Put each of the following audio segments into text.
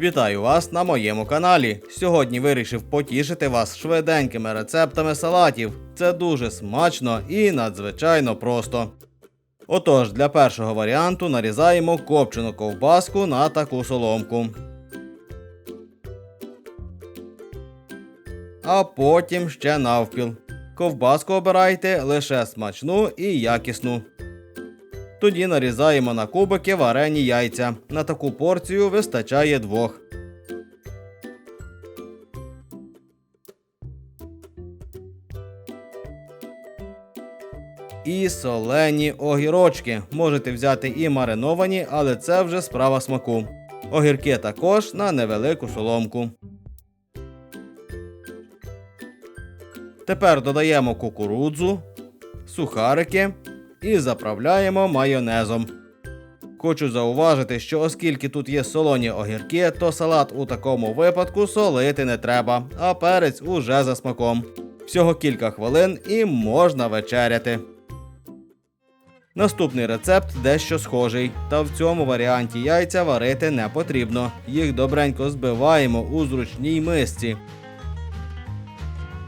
Вітаю вас на моєму каналі. Сьогодні вирішив потішити вас швиденькими рецептами салатів. Це дуже смачно і надзвичайно просто. Отож, для першого варіанту нарізаємо копчену ковбаску на таку соломку. А потім ще навпіл. Ковбаску обирайте лише смачну і якісну. Тоді нарізаємо на кубики варені яйця. На таку порцію вистачає двох. І солені огірочки. Можете взяти і мариновані, але це вже справа смаку. Огірки також на невелику соломку. Тепер додаємо кукурудзу, сухарики і заправляємо майонезом. Хочу зауважити, що оскільки тут є солоні огірки, то салат у такому випадку солити не треба, а перець уже за смаком. Всього кілька хвилин і можна вечеряти. Наступний рецепт дещо схожий, та в цьому варіанті яйця варити не потрібно. Їх добренько збиваємо у зручній мисці.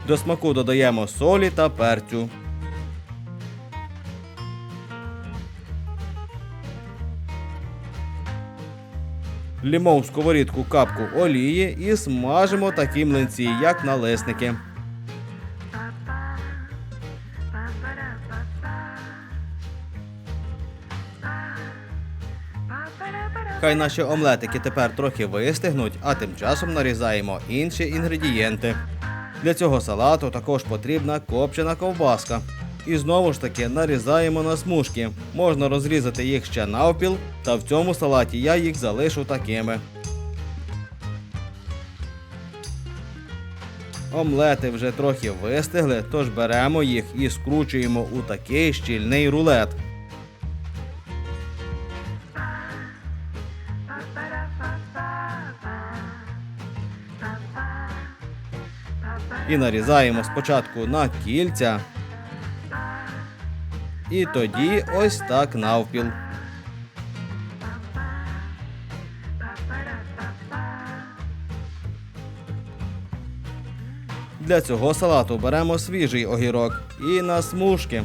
До смаку додаємо солі та перцю. Лімо в сковорідку капку олії і смажимо такі млинці, як налисники. Хай наші омлетики тепер трохи вистигнуть, а тим часом нарізаємо інші інгредієнти. Для цього салату також потрібна копчена ковбаска. І знову ж таки нарізаємо на смужки. Можна розрізати їх ще навпіл, та в цьому салаті я їх залишу такими. Омлети вже трохи вистигли, тож беремо їх і скручуємо у такий щільний рулет. І нарізаємо спочатку на кільця. І тоді ось так навпіл. Для цього салату беремо свіжий огірок і на смужки.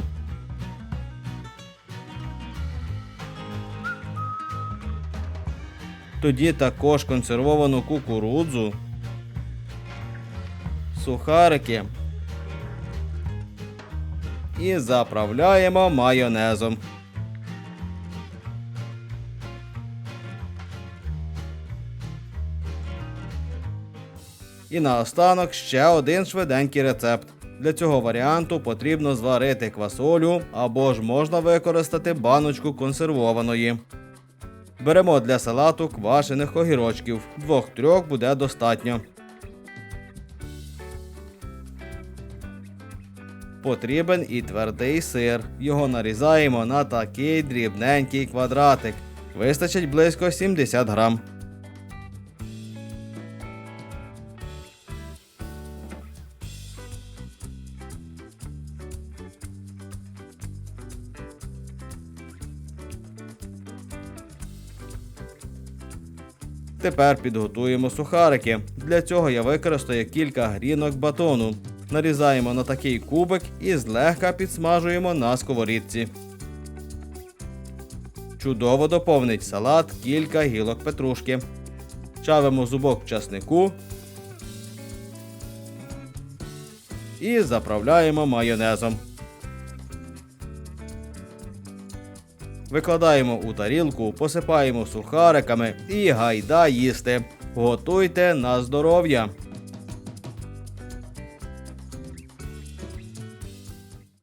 Тоді також консервовану кукурудзу, сухарики і заправляємо майонезом. І наостанок ще один швиденький рецепт. Для цього варіанту потрібно зварити квасолю або ж можна використати баночку консервованої. Беремо для салату квашених огірочків. Двох-трьох буде достатньо. Потрібен і твердий сир. Його нарізаємо на такий дрібненький квадратик. Вистачить близько 70 грам. Тепер підготуємо сухарики. Для цього я використаю кілька грінок батону. Нарізаємо на такий кубик і злегка підсмажуємо на сковорідці. Чудово доповнить салат кілька гілок петрушки. Чавимо зубок часнику і заправляємо майонезом. Викладаємо у тарілку, посипаємо сухариками і гайда їсти. Готуйте на здоров'я!